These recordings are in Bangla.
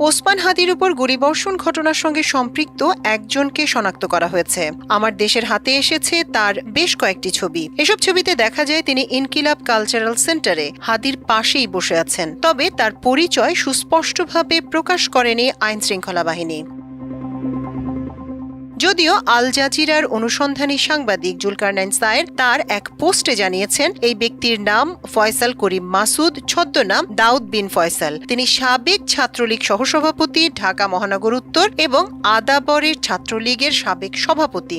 ওসমান হাদির উপর গুলিবর্ষণ ঘটনার সঙ্গে সম্পৃক্ত একজনকে শনাক্ত করা হয়েছে। আমার দেশের হাতে এসেছে তার বেশ কয়েকটি ছবি। এসব ছবিতে দেখা যায় তিনি ইনকিলাব কালচারাল সেন্টারে হাদির পাশেই বসে আছেন। তবে তার পরিচয় সুস্পষ্টভাবে প্রকাশ করেনি আইন শৃঙ্খলা বাহিনী। যদিও আল জাজিরার অনুসন্ধানী সাংবাদিক জুলকারনাইন সায়ের তার এক পোস্টে জানিয়েছেন, এই ব্যক্তির নাম ফয়সাল করিম মাসুদ, ছদ্মনাম দাউদ বিন ফয়সাল। তিনি সাবেক ছাত্রলীগ সহসভাপতি, ঢাকা মহানগর উত্তর এবং আদাবরের ছাত্রলীগের সাবেক সভাপতি।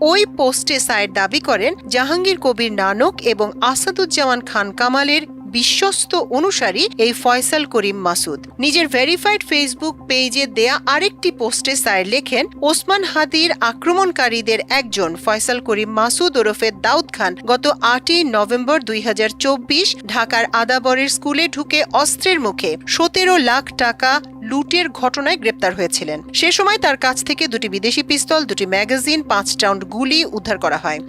ওই পোস্টে সায়ের দাবি করেন, জাহাঙ্গীর কবির নানক এবং আসাদুজ্জামান খান কামালের বিশ্বস্ত অনুসারী এই ফয়সাল করিম মাসুদ। নিজের ভেরিফাইড ফেসবুক পেজে দেয়া আরেকটি পোস্টে সায়ের লেখেন, ওসমান হাদির আক্রমণকারীদের একজন ফয়সাল করিম মাসুদ ওরফে দাউদ খান গত আটই নভেম্বর দুই হাজার চব্বিশ ঢাকার আদাবরের স্কুলে ঢুকে অস্ত্রের মুখে সতেরো লাখ টাকা লুটের ঘটনায় গ্রেপ্তার হয়েছিলেন। সে সময় তার কাছ থেকে দুটি বিদেশি পিস্তল, দুটি ম্যাগাজিন পাঁচ রাউন্ড গুলি উদ্ধার করা হয়।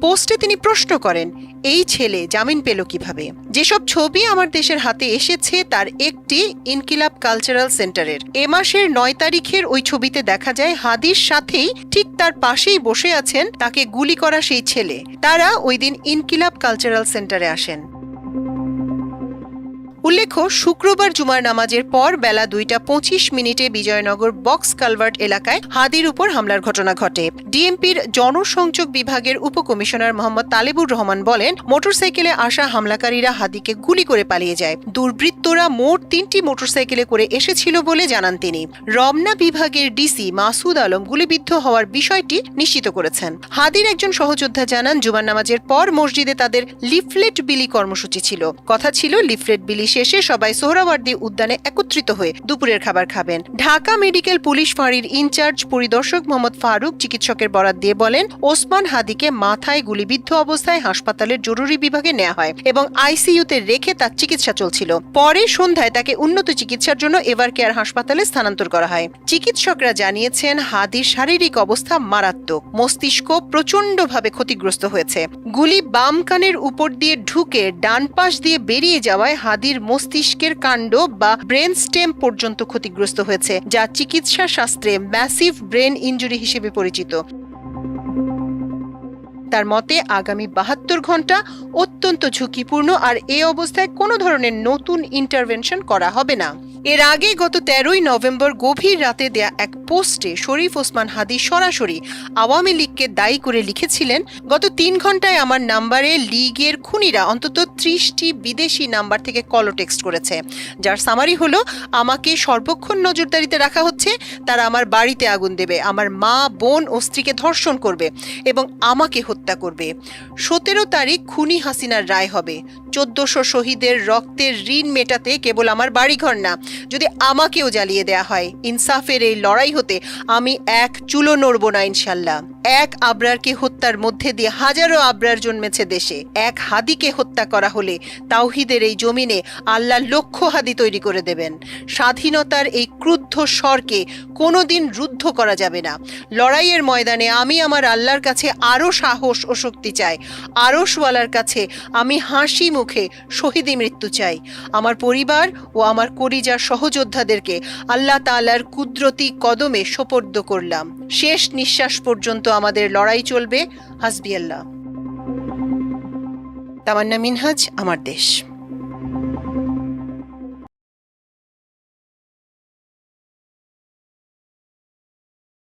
পোস্টে তিনি প্রশ্ন করেন, এই ছেলে জামিন পেল কীভাবে? যেসব ছবি আমার দেশের হাতে এসেছে তার একটি ইনকিলাব কালচারাল সেন্টারের। এ মাসের নয় তারিখের ওই ছবিতে দেখা যায় হাদির সাথেই ঠিক তার পাশেই বসে আছেন তাকে গুলি করা সেই ছেলে। তারা ওই দিন ইনকিলাব কালচারাল সেন্টারে আসেন। উল্লেখ্য, শুক্রবার জুমার নামাজের পর বেলা দুইটা পঁচিশ মিনিটে বিজয়নগর বক্স কালভার্ট এলাকায় হাদির উপর হামলার ঘটনা ঘটে। ডিএমপির জনসংযোগ বিভাগের উপকমিশনার মোহাম্মদ তালেবুর রহমান বলেন, মোটরসাইকেলে আসা হামলাকারীরা হাদিকে গুলি করে পালিয়ে যায়। দুর্বৃত্তরা মোট তিনটি মোটরসাইকেলে করে এসেছিল বলে জানান তিনি। রমনা বিভাগের ডিসি মাসুদ আলম গুলিবিদ্ধ হওয়ার বিষয়টি নিশ্চিত করেছেন। হাদির একজন সহযোদ্ধা জানান, জুমার নামাজের পর মসজিদে তাদের লিফলেট বিলি কর্মসূচি ছিল। কথা ছিল, লিফলেট বিলি শেষে সবাই সোহরাওয়ার্দী উদ্যানে একত্রিত হয়ে দুপুরের খাবার খাবেন। ঢাকা মেডিকেল পুলিশ ফাঁড়ির ইনচার্জ পরিদর্শক মোহাম্মদ ফারুক চিকিৎসকের বরাত দিয়ে বলেন, ওসমান হাদিকে মাথায় গুলিবিদ্ধ অবস্থায় হাসপাতালের জরুরি বিভাগে নেওয়া হয় এবং আইসিইউতে রেখে তার চিকিৎসা চলছিল। পরে সন্ধ্যায় তাকে উন্নত চিকিৎসার জন্য এভার কেয়ার হাসপাতালে স্থানান্তর করা হয়। চিকিৎসকরা জানিয়েছেন, হাদির শারীরিক অবস্থা মারাত্মক, মস্তিষ্ক প্রচণ্ডভাবে ক্ষতিগ্রস্ত হয়েছে। গুলি বাম কানের উপর দিয়ে ঢুকে ডান পাশ দিয়ে বেরিয়ে যাওয়ায় হাদির মস্তিষ্কের কাণ্ড বা ব্রেন স্টেম পর্যন্ত ক্ষতিগ্রস্ত হয়েছে, যা চিকিৎসা শাস্ত্রে ম্যাসিভ ব্রেন ইঞ্জুরি হিসেবে পরিচিত। তার মতে, আগামী বাহাত্তর ঘণ্টা অত্যন্ত ঝুঁকিপূর্ণ আর এ অবস্থায় কোনো ধরনের নতুন ইন্টারভেনশন করা হবে না। এর আগে গত তেরোই নভেম্বর গভীর রাতে দেয়া এক পোস্টে শরীফ ওসমান হাদি সরাসরি আওয়ামী লীগকে দায়ী করে লিখেছিলেন, গত তিন ঘন্টায় আমার নাম্বারে লীগের খুনিরা অন্তত ত্রিশটি বিদেশি নাম্বার থেকে কল টেক্সট করেছে। যার সামারি হলো, আমাকে সর্বক্ষণ নজরদারিতে রাখা হচ্ছে, তারা আমার বাড়িতে আগুন দেবে, আমার মা, বোন ও স্ত্রীকে ধর্ষণ করবে এবং আমাকে হত্যা করবে। সতেরো তারিখ খুনি হাসিনার রায় হবে। চোদ্দশো শহীদের রক্তের ঋণ মেটাতে কেবল আমার বাড়িঘর না, যদি আমাকেও জ্বালিয়ে দেয়া হয়। ইনসাফের এই লড়াই হতে আমি এক চুলো নড়ব না, ইনশাল্লাহ। এক আবরারকে হত্যার মধ্যে দিয়ে হাজারো আবরার জন্মেছে দেশে। এক হাদিকে হত্যা করা হলে তাওহিদের এই জমিনে আল্লাহ লক্ষ হাদি তৈরি করে দেবেন। স্বাধীনতার এই ক্রুদ্ধ স্বরকে কোনোদিন রুদ্ধ করা যাবে না। লড়াইয়ের ময়দানে আমি আমার আল্লাহর কাছে আরও সাহস ও শক্তি চাই। আরশওয়ালার কাছে আমি হাসি মুখে শহীদি মৃত্যু চাই। আমার পরিবার ও আমার করিজার সহযোদ্ধাদেরকে আল্লাহ তাআলার কুদরতি কদমে সোপর্দ করলাম। শেষ নিঃশ্বাস পর্যন্ত আমাদের লড়াই চলবে হাসবিয়াল্লাহ তামান্না মিনহাজ আমার দেশ।